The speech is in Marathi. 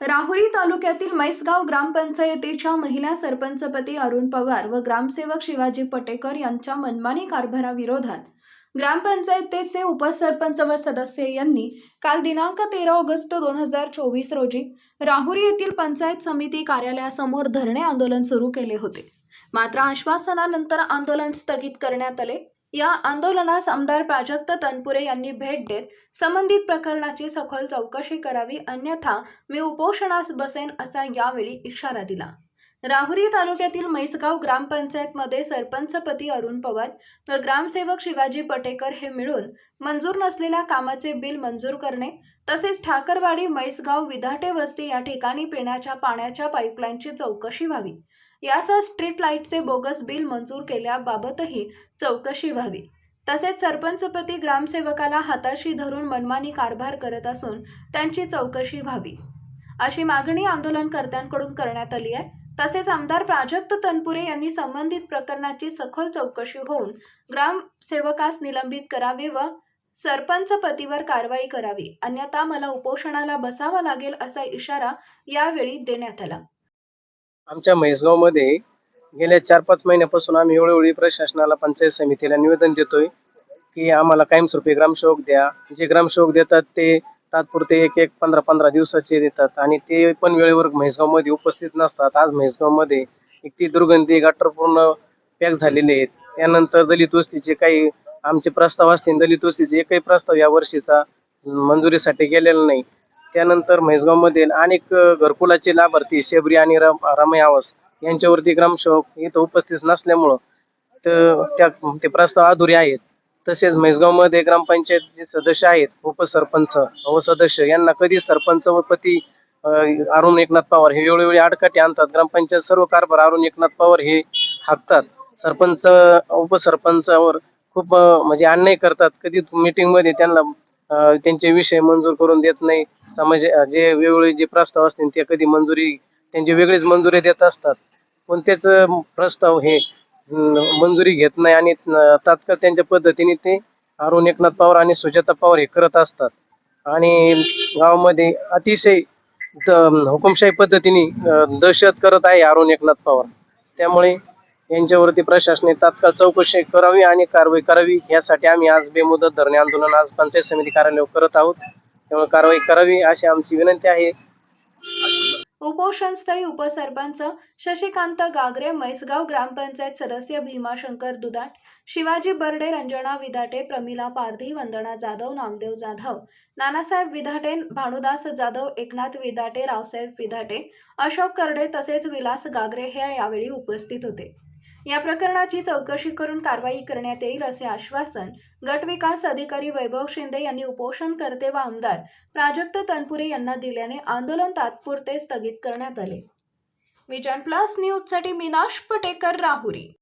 राहुरी तालुक्यातील मैसगाव ग्रामपंचायतीच्या महिला सरपंचपती अरुण पवार व ग्रामसेवक शिवाजी पटेकर यांच्या मनमानी कारभाराविरोधात ग्रामपंचायतीचे उपसरपंच व सदस्य यांनी काल दिनांक तेरा ऑगस्ट दोन हजार चोवीस रोजी राहुरी येथील पंचायत समिती कार्यालयासमोर धरणे आंदोलन सुरू केले होते. मात्र आश्वासनानंतर आंदोलन स्थगित करण्यात आले. या आंदोलनास आमदार प्राजक्त तनपुरे यांनी भेट देत संबंधित प्रकरणाची सखोल चौकशी करावी अन्यथा मी उपोषणास बसेन असा यावेळी इशारा दिला. राहुरी तालुक्यातील म्हैसगाव ग्रामपंचायतमध्ये सरपंचपती अरुण पवार व ग्रामसेवक शिवाजी पटेकर हे मिळून मंजूर नसलेल्या कामाचे बिल मंजूर करणे तसेच ठाकरवाडी म्हैसगाव विधाटे वस्ती या ठिकाणी पिण्याच्या पाण्याच्या पाईपलाईनची चौकशी व्हावी. यासह स्ट्रीट लाईटचे बोगस बिल मंजूर केल्याबाबतही चौकशी व्हावी. तसेच सरपंचपती ग्रामसेवकाला हाताशी धरून मनमानी कारभार करत असून त्यांची चौकशी व्हावी. अशी मागणी आंदोलनकर्त्यांकडून करण्यात आली आहे. तसेच आमदार प्राजक्त तनपुरे यांनी संबंधित प्रकरणाची सखोल चौकशी होऊन ग्रामसेवकास निलंबित करावे व सरपंच पतीवर कारवाई करावी. अन्यथा मला उपोषणाला बसावा लागेल असा इशारा यावेळी देण्यात आला. आमच्या म्हैसगावमध्ये गेल्या चार पाच महिन्यापासून आम्ही वेळोवेळी प्रशासनाला पंचायत समितीला निवेदन देतोय की आम्हाला कायमस्वरूपी ग्रामसेवक द्या. जे ग्रामसेवक देतात ते तात्पुरते एक एक पंधरा पंधरा दिवसाचे देतात. आणि ते पण वेळेवर म्हैसगावमध्ये उपस्थित नसतात. आज म्हैसगावमध्ये इतकी दुर्गंधी गटर पूर्ण पॅक झालेले आहेत. त्यानंतर दलित वस्तीचे काही आमचे प्रस्ताव असतील. दलित वस्तीचे एकही प्रस्ताव या वर्षीचा मंजुरीसाठी गेलेला नाही. त्यानंतर म्हैसगावमध्ये अनेक घरकुलाचे लाभार्थी शेबरी आणि रम रमय आवास यांच्यावरती ग्रामसेवक इथं उपस्थित नसल्यामुळं तर त्या ते प्रस्ताव अधुरे आहेत. तसेच म्हैसगावमध्ये ग्रामपंचायत जे सदस्य आहेत उपसरपंच व सदस्य यांना कधी सरपंच व पती अरुण एकनाथ पवार हे वेळोवेळी आडकाठी आणतात. ग्रामपंचायत सर्व कारभार अरुण एकनाथ पवार हे हाकतात. सरपंच उपसरपंचावर खूप म्हणजे अन्याय करतात. कधी मीटिंगमध्ये त्यांना त्यांचे विषय मंजूर करून देत नाही. समाज जे वेगवेगळे जे प्रस्ताव असतील ते कधी मंजुरी त्यांची वेगळीच मंजुरी देत असतात. कोणतेच प्रस्ताव हे मंजुरी घेत नाही आणि तात्काळ त्यांच्या पद्धतीने ते अरुण एकनाथ पवार आणि सुजाता पवार हे करत असतात. आणि गावामध्ये अतिशय हुकुमशाही पद्धतीने दहशत करत आहे अरुण एकनाथ पवार. त्यामुळे यांच्यावरती प्रशासने तात्काळ चौकशी करावी आणि कारवाई करावी. यासाठी आम्ही आज बेमुदत धरणे आंदोलन आज पंचायत समिती कार्यालय करत आहोत. त्यामुळे कारवाई करावी अशी आमची विनंती आहे. उपोषणस्थळी उपसरपंच शशिकांत गागरे म्हैसगाव ग्रामपंचायत सदस्य भीमाशंकर दुदाट शिवाजी बर्डे रंजना विधाटे प्रमिला पारधी वंदना जाधव नामदेव जाधव नानासाहेब विधाटे भानुदास जाधव एकनाथ विधाटे रावसाहेब विधाटे अशोक करडे तसेच विलास गागरे हे यावेळी उपस्थित होते. या प्रकरणाची चौकशी करून कारवाई करण्यात येईल असे आश्वासन गट विकास अधिकारी वैभव शिंदे यांनी उपोषणकर्ते व आमदार प्राजक्त तनपुरे यांना दिल्याने आंदोलन तात्पुरते स्थगित करण्यात आले. विजन प्लस न्यूजसाठी मीनाश पटेकर राहुरी.